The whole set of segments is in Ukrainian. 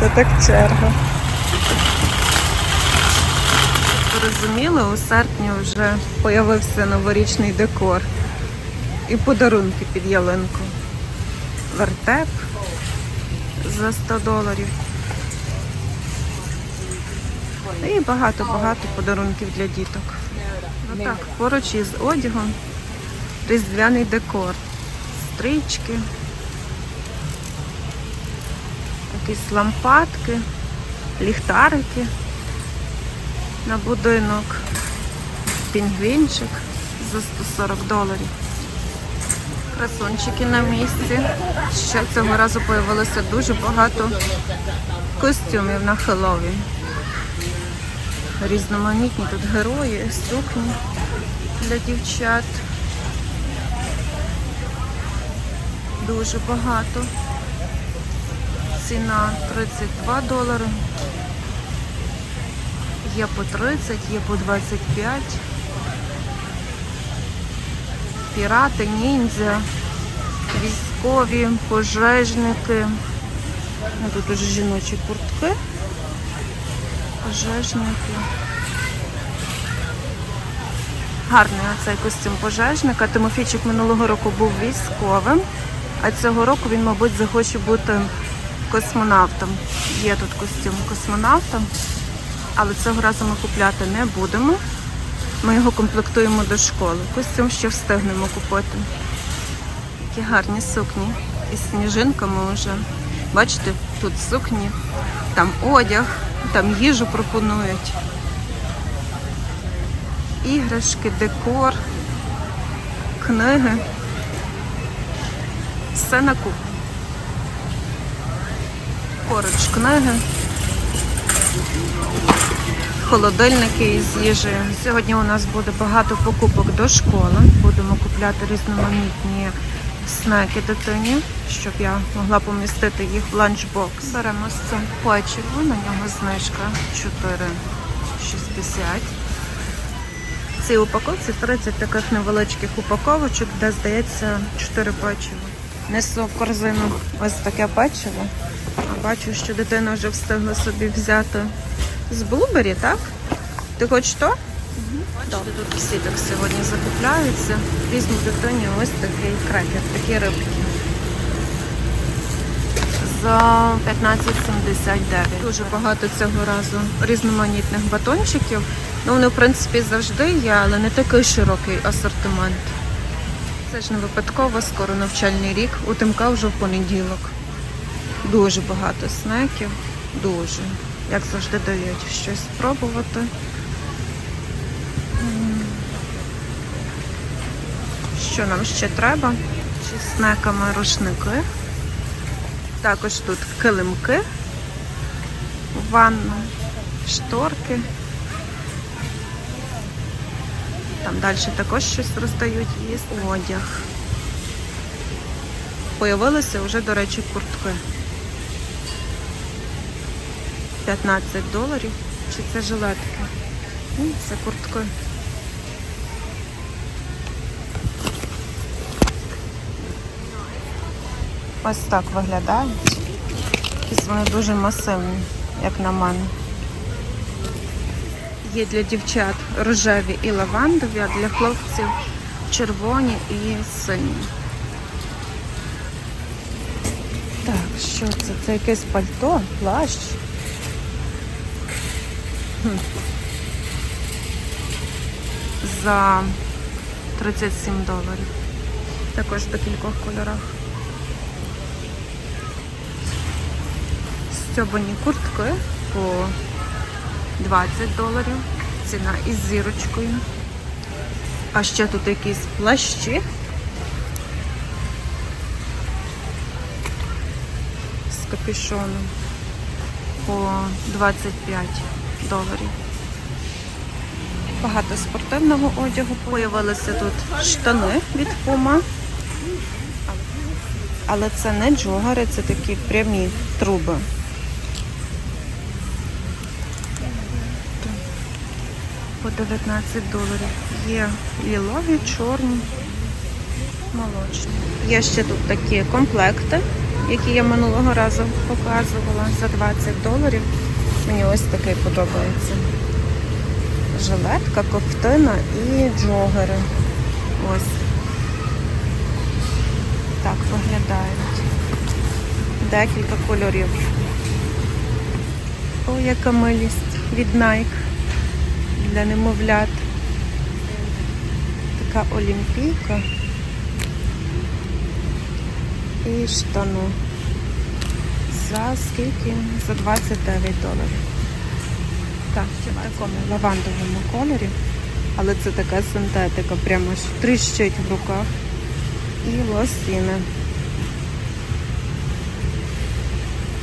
Це так черга. Розуміли, у серпні вже появився новорічний декор і подарунки під ялинку. Вертеп за 100 доларів. І багато-багато подарунків для діток. Ну так, поруч із одягом різдвяний декор, стрічки, якісь лампадки, ліхтарики на будинок, пінгвінчик за 140 доларів. Красунчики на місці. Ще цього разу появилося дуже багато костюмів на Хеллоуін. Різноманітні тут герої, сукні для дівчат. Дуже багато. Ціна 32 долари. Є по 30, є по 25. Пірати, ніндзя, військові, пожежники. Ну, Тут уже жіночі куртки. Пожежники. Гарний оцей костюм пожежника. Тимофійчик минулого року був військовим, а цього року він, мабуть, захоче бути космонавтом. Є тут костюм космонавта, але цього разу ми купляти не будемо. Ми його комплектуємо до школи. Костюм ще встигнемо купити. Такі гарні сукні із сніжинками вже. Бачите, тут сукні, там одяг, там їжу пропонують. Іграшки, декор, книги. Все на купу. Поруч книги, холодильники із їжею. Сьогодні у нас буде багато покупок до школи. Будемо купляти різноманітні снеки дитині, щоб я могла помістити їх в ланчбокс. Беремо з цим печиво, на нього знижка 4,60. В цій упаковці 30 таких невеличких упаковочок, де здається 4 печива. Несу в корзину ось таке печиво. А бачу, що дитина вже встигла собі взяти з блубері, так? Ти хочеш то? Бачите, тут всі так сьогодні закупляються. Візьму дитині ось такий крекер, такі рибки. За 15,79. Дуже багато цього разу різноманітних батончиків. Ну, вони, в принципі, завжди є, але не такий широкий асортимент. Це ж не випадково, скоро навчальний рік. У Тимка вже в понеділок. Дуже багато снеків. Дуже. Як завжди дають щось спробувати. Що нам ще треба? Чи снеками рушники. Також тут килимки, ванна, шторки. Там далі також щось роздають їсти. Одяг. Появилися вже, до речі, куртки. 15 доларів. Чи це жилетки? Ні, це куртки. Ось так виглядають. Вони дуже масивні, як на мене. Є для дівчат рожеві і лавандові, а для хлопців червоні і сині. Так, що це? Це якесь пальто, плащ. Хм. За 37 доларів. Також в декількох кольорах. Стьобані куртки по 20 доларів. Ціна із зірочкою. А ще тут якісь плащі. З капюшоном по 25 доларів. Багато спортивного одягу. Появилися тут штани від Puma. Але це не джогари, це такі прямі труби. По 19 доларів. Є лілові, чорні, молочні. Є ще тут такі комплекти які я минулого разу показувала за 20 доларів. Мені ось такий подобається. Жилетка, ковтина і джогери. Ось. Так виглядають. Декілька кольорів. О, яка милість від Nike для немовлят. Така олімпійка. І штану. За скільки? За 29 доларів. Так, в такому лавандовому кольорі. Але це така синтетика, прямо аж тріщить в руках. І лосіни.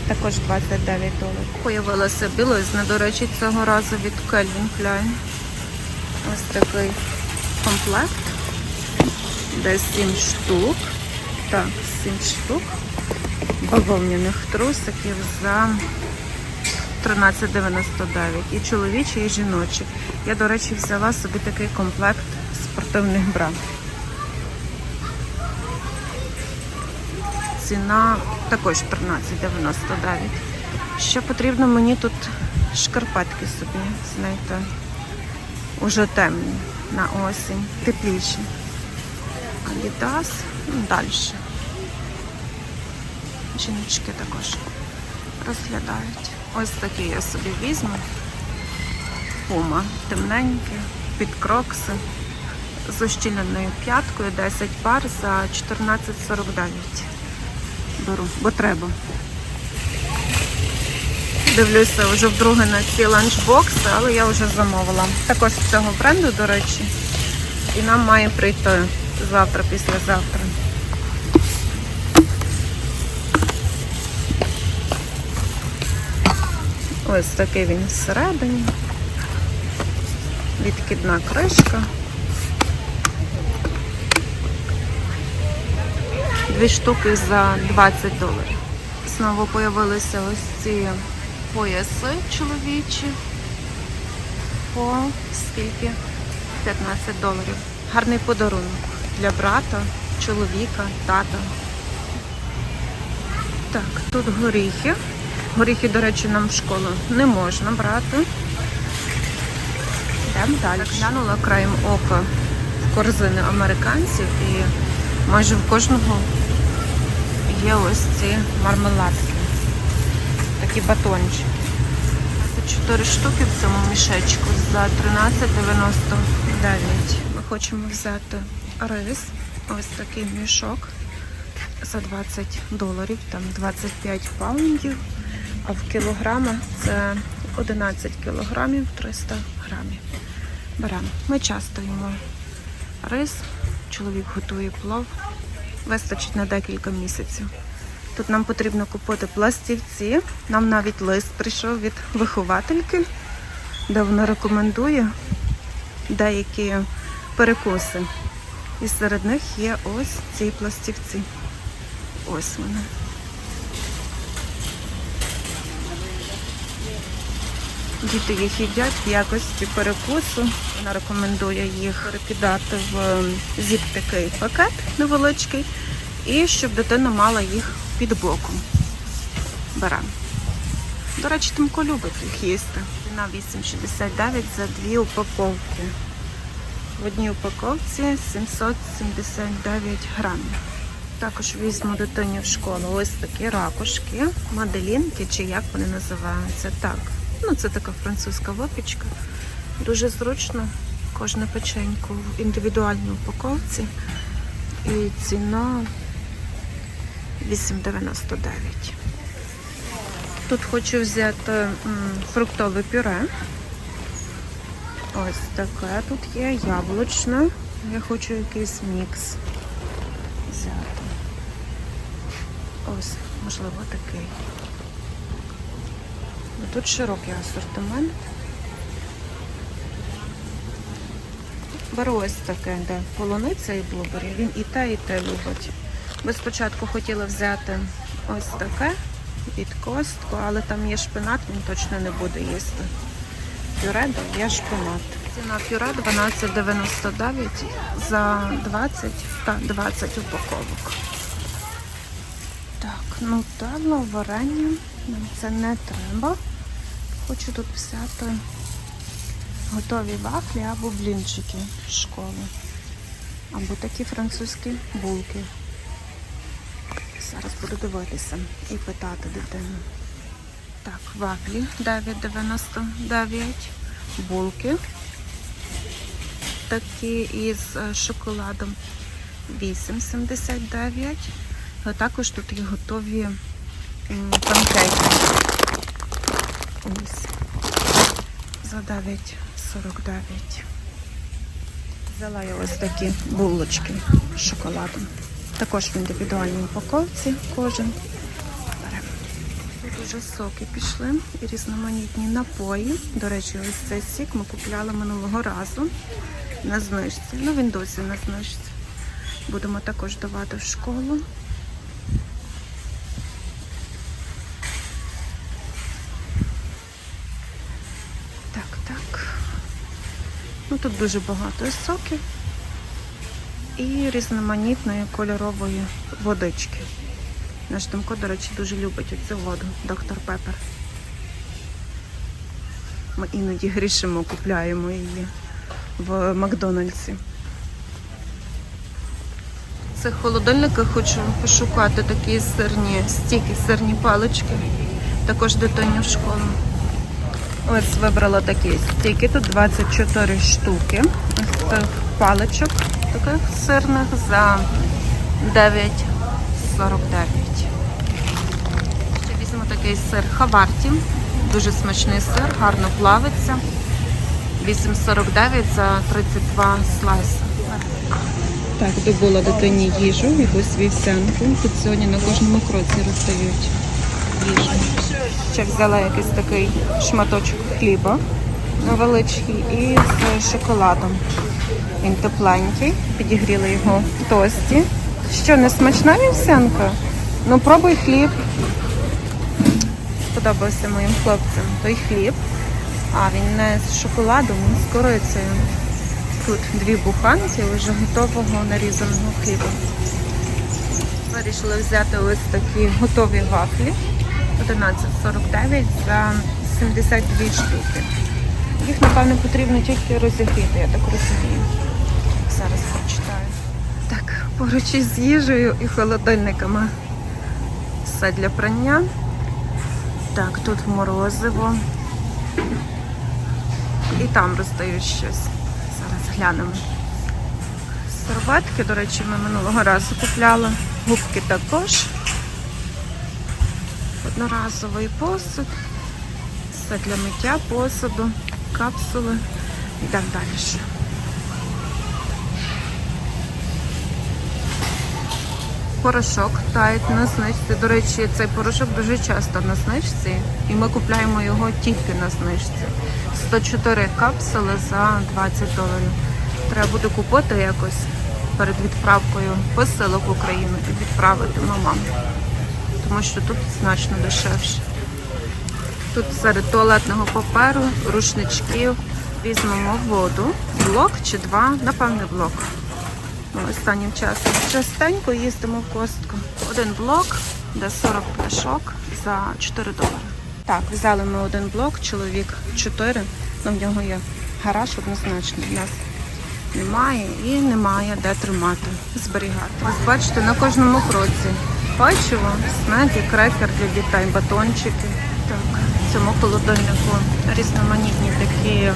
Також 29 доларів. Появилася білизна, до речі, цього разу від Calvin Klein. Ось такий комплект. Де 7 штук. Так, 7 штук. Бавовняних трусиків за 13,99. І чоловічі, і жіночі. Я, до речі, взяла собі такий комплект спортивних бра. Ціна також 13,99. Ще потрібно мені тут шкарпетки собі, знаєте, уже темні на осінь, тепліші. Адідас, ну, далі. Жіночки також розглядають. Ось такі я собі візьму. Пума темненькі, під крокси з ущільненою п'яткою 10 пар за 14,49. Беру, бо. Дивлюся вже вдруге на ці ланчбокси, але я вже замовила. Також з цього бренду, до речі, і нам має прийти завтра, післязавтра. Ось такий він всередині. Відкидна кришка. Дві штуки за 20 доларів. Знову появилися ось ці пояси чоловічі. По скільки? 15 доларів. Гарний подарунок для брата, чоловіка, тата. Так, тут горіхи. Горіхи, до речі, нам в школу не можна брати. Йдемо далі. Глянула краєм ока в корзини американців і майже в кожного є ось ці мармеладки. Такі батончики. 4 штуки в цьому мішечку за 13,99. Ми хочемо взяти рис. Ось такий мішок за 20 доларів, там 25 паундів, а в кілограмах це 11 кілограмів 300 грамів. Беремо. Ми часто їмо рис, чоловік готує плов, вистачить на декілька місяців. Тут нам потрібно купити пластівці. Нам навіть лист прийшов від виховательки, де вона рекомендує деякі перекуси. І серед них є ось ці пластівці. Ось вони. Діти їх їдять в якості перекусу. Вона рекомендує їх перекидати в зіп такий пакет невеличкий, і щоб дитина мала їх під боком. Беремо. До речі, Тимко любить їх їсти. Ціна 8,69 за дві упаковки. В одній упаковці 779 грамів. Також візьму дитині в школу ось такі ракушки, маделінки, чи як вони називаються. Так, ну це така французька випічка. Дуже зручно. Кожне печенько в індивідуальній упаковці. І ціна 8,99. Тут хочу взяти фруктове пюре. Ось таке тут є яблучне. Я хочу якийсь мікс взяти. Ось, можливо, такий. Ну, Тут широкий асортимент. Беру ось таке, де полуниця і блубері. Він і те, і те любить. Ми спочатку хотіли взяти ось таке від костку, але там є шпинат, він точно не буде їсти. Пюре є шпинат. Ціна пюре 12,99 за 20 та 20 упаковок. Так. нутелла, варення. Нам це не треба. Хочу тут взяти готові вафлі або блінчики в школу. Або такі французькі булки. Зараз буду дивитися і питати дитину. Так, вафлі 9,99, булки такі із е, шоколадом 8,79. А також тут є готові панкейки. Ось. За 9,49. Взяла я ось такі булочки з шоколадом. Також в індивідуальній упаковці кожен. Беремо. Тут уже соки пішли і різноманітні напої. До речі, ось цей сік ми купляли минулого разу на знижці. Ну, він досі на знижці. Будемо також давати в школу. Ну тут дуже багато соків і різноманітної кольорової водички. Наш Тимко, до речі, дуже любить оцю воду, доктор Пепер. Ми іноді грішимо, купляємо її в Макдональдсі. В цих холодильниках хочу пошукати такі сирні стіки, сирні палички. Також дитині в школу. Ось вибрала такі стіки. Тут 24 штуки. Ось цих паличок таких сирних за 9,49. Ще візьму такий сир Хаварті. Дуже смачний сир, гарно плавиться. 8,49 за 32 слайси. Так, добула дитині їжу, якусь вівсянку. Тут сьогодні на кожному кроці роздають їжу. Ще взяла якийсь такий шматочок хліба невеличкий і з шоколадом. Він тепленький, підігріли його в тості. Що, не смачна вівсянка? Ну пробуй хліб. Сподобався моїм хлопцям той хліб. А він не з шоколадом, він з корицею. Тут дві буханки вже готового нарізаного хліба. Вирішила взяти ось такі готові вафлі. 11,49 за 72 штуки. Їх, напевно, потрібно тільки розігріти, я так розумію. Зараз прочитаю. Так, поруч із їжею і холодильниками. Все для прання. Так, тут морозиво. І там роздають щось. Зараз глянемо. Серветки, до речі, ми минулого разу купляли. Губки також. Одноразовий посуд. Все для миття посуду, капсули і так далі. Порошок тайт на знижці. До речі, цей порошок дуже часто на знижці, і ми купляємо його тільки на знижці. 104 капсули за 20 доларів. Треба буде купити якось перед відправкою посилок в Україну і відправити мамам. Тому що тут значно дешевше. Тут серед туалетного паперу, рушничків візьмемо воду, блок чи два, напевне, блок. Ми останнім часом частенько їздимо в костку. Один блок, де 40 пляшок за 4 долари. Так, взяли ми один блок, чоловік 4, ну в нього є гараж однозначно. У нас немає і немає де тримати, зберігати. Ось бачите, на кожному кроці печиво, снеки, крекер для дітей, батончики. Так, в цьому холодильнику різноманітні такі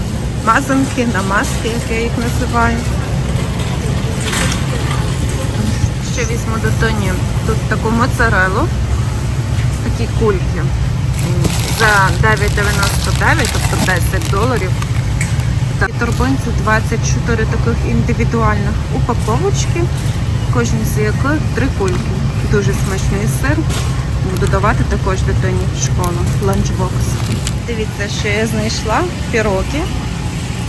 мазанки, намазки, як я їх називаю. Ще візьму дитині тут таку моцарелу, такі кульки за 9,99, тобто 10 доларів. І торбинці 24 таких індивідуальних упаковочки, кожній з яких три кульки. Дуже смачний сир. Буду давати також дитині в школу. Ланчбокс. Дивіться, що я знайшла піроги.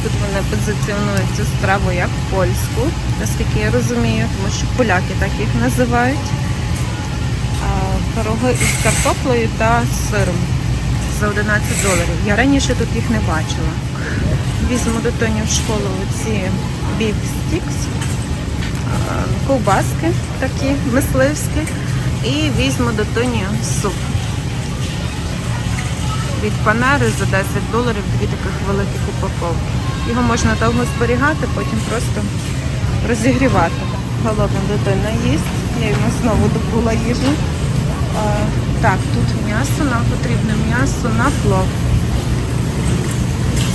Тут вони позиціонують цю страву як польську, наскільки я розумію, тому що поляки так їх називають. Пироги із картоплею та сиром за 11 доларів. Я раніше тут їх не бачила. Візьму дитині в школу ці біф стікс, ковбаски такі мисливські І візьму до Тоні суп. Від панери за 10 доларів дві таких великих упаковки. Його можна довго зберігати, потім просто розігрівати. Голодна дитина їсть. Я йому знову добула їжу. Так, тут м'ясо, нам потрібно м'ясо на плов.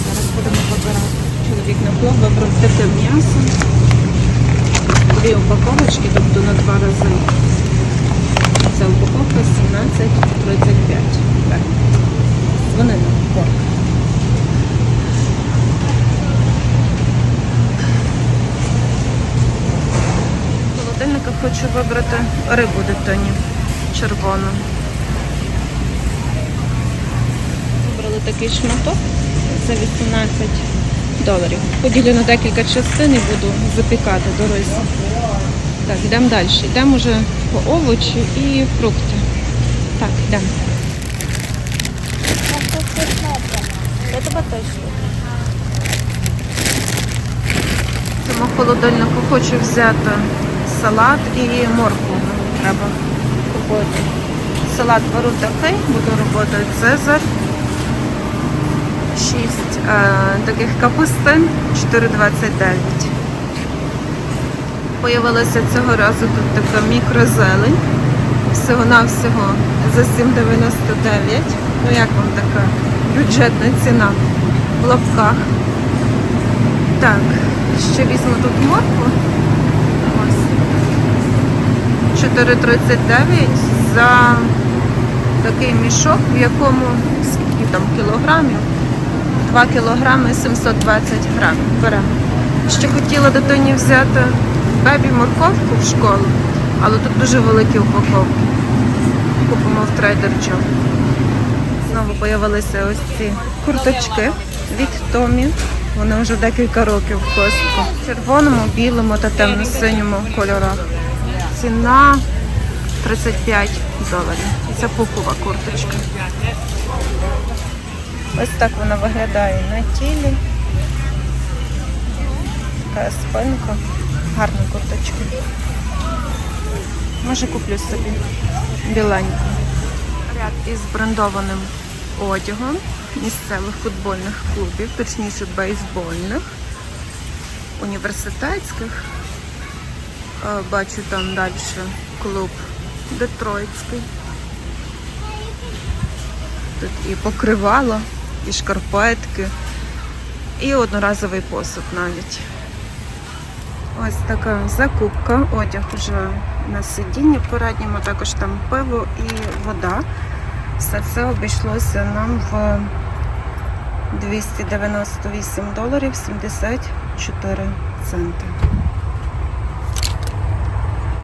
Зараз будемо вибирати. Чоловік на плов вибрав таке м'ясо. Дві упаковочки, тобто на два рази. Ця упаковка 17,35. Так. Свинина. Порк. В холодильника хочу вибрати рибу дитині червону. Вибрали такий шматок за 18 доларів. Поділю на декілька частин і буду запікати до рису. Так, йдемо далі. Йдемо вже по овочі і фрукти. Так, йдемо. Я тебе Тому в холодильнику хочу взяти салат і моркву. Треба купити. Салат беру такий, буду робити цезар. 6 е, таких капустин, 4,29. Появилася цього разу тут така мікрозелень. Всього-навсього за 7,99. Ну як вам така бюджетна ціна в лапках. Так, ще візьму тут моркву. Ось. 4,39 за такий мішок, в якому скільки там кілограмів? 2 кілограми 720 грамів. Беремо. Ще хотіла дитині взяти бебі морковку в школу, але тут дуже великі упаковки. Купимо в трейдер. Знову з'явилися ось ці курточки від Томі. Вони вже декілька років в костку. В червоному, білому та темно-синьому кольорах. Ціна 35 доларів. Це пухова курточка. Ось так вона виглядає на тілі. Така спинка. Гарна курточка. Може куплю собі біленьку. Ряд із брендованим одягом місцевих футбольних клубів, точніше бейсбольних, університетських. Е, Бачу там далі клуб Детройтський. Тут і покривало, і шкарпетки, і одноразовий посуд навіть. Ось така закупка, одяг вже на сидінні передньому, також там пиво і вода. Все це обійшлося нам в 298 доларів 74 центи.